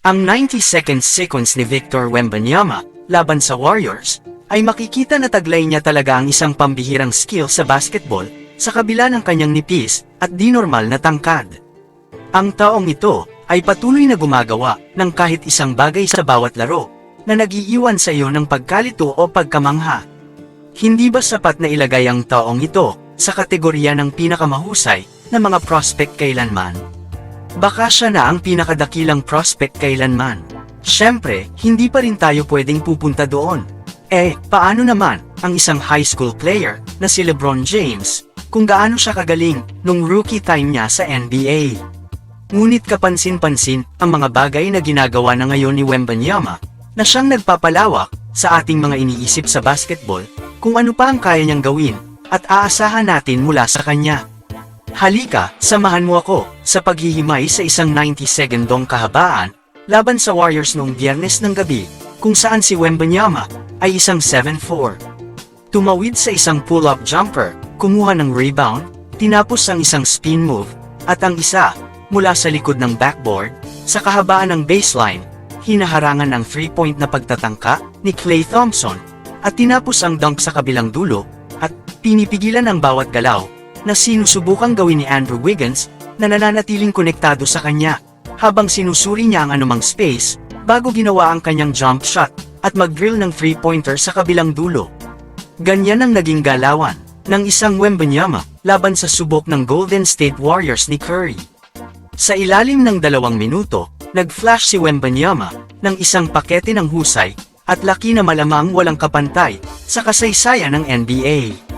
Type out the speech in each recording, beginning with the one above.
Ang 90 seconds sequence ni Victor Wembanyama laban sa Warriors ay makikita na taglay niya talaga ang isang pambihirang skill sa basketball sa kabila ng kanyang nipis at di normal na tangkad. Ang taong ito ay patuloy na gumagawa ng kahit isang bagay sa bawat laro na nagiiwan sa iyo ng pagkalito o pagkamangha. Hindi ba sapat na ilagay ang taong ito sa kategorya ng pinakamahusay na mga prospect kailanman? Baka siya na ang pinakadakilang prospect kailanman. Siyempre, hindi pa rin tayo pwedeng pupunta doon. Eh, paano naman ang isang high school player na si LeBron James kung gaano siya kagaling nung rookie time niya sa NBA? Ngunit kapansin-pansin ang mga bagay na ginagawa na ngayon ni Wembanyama na siyang nagpapalawak sa ating mga iniisip sa basketball kung ano pa ang kaya niyang gawin at aasahan natin mula sa kanya. Halika, samahan mo ako sa paghihimay sa isang 90 segundong kahabaan laban sa Warriors noong biyernes ng gabi kung saan si Wembanyama ay isang 7-4. Tumawid sa isang pull-up jumper, kumuha ng rebound, tinapos ang isang spin move, at ang isa, mula sa likod ng backboard, sa kahabaan ng baseline, hinaharangan ng 3-point na pagtatangka ni Klay Thompson, at tinapos ang dunk sa kabilang dulo, at pinipigilan ang bawat galaw, na sinusubukang gawin ni Andrew Wiggins, na nananatiling konektado sa kanya, habang sinusuri niya ang anumang space, bago ginawa ang kanyang jump shot, at mag-drill ng 3-pointer sa kabilang dulo. Ganyan ang naging galawan ng isang Wembanyama laban sa subok ng Golden State Warriors ni Curry. Sa ilalim ng dalawang minuto, nag-flash si Wembanyama ng isang pakete ng husay at laki na malamang walang kapantay sa kasaysayan ng NBA.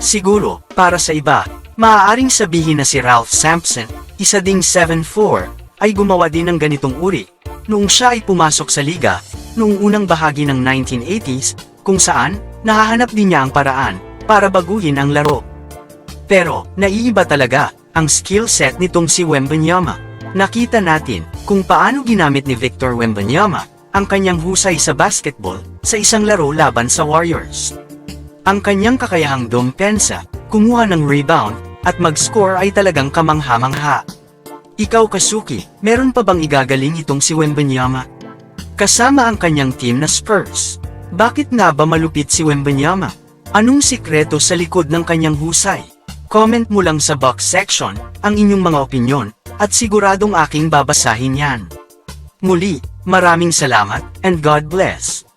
Siguro, para sa iba, maaaring sabihin na si Ralph Sampson, isa ding 7'4", ay gumawa din ng ganitong uri, noong siya ay pumasok sa liga, noong unang bahagi ng 1980s, kung saan, nahahanap din niya ang paraan, para baguhin ang laro. Pero, naiiba talaga, ang skill set nitong si Wembanyama. Nakita natin, kung paano ginamit ni Victor Wembanyama, ang kanyang husay sa basketball, sa isang laro laban sa Warriors. Ang kanyang kakayahang dumpensa, kumuha ng rebound, at mag-score ay talagang kamangha-mangha. Ikaw Kasuki, meron pa bang igagaling itong si Wembanyama? Kasama ang kanyang team na Spurs. Bakit nga ba malupit si Wembanyama? Anong sikreto sa likod ng kanyang husay? Comment mo lang sa box section ang inyong mga opinyon at siguradong aking babasahin yan. Muli, maraming salamat and God bless.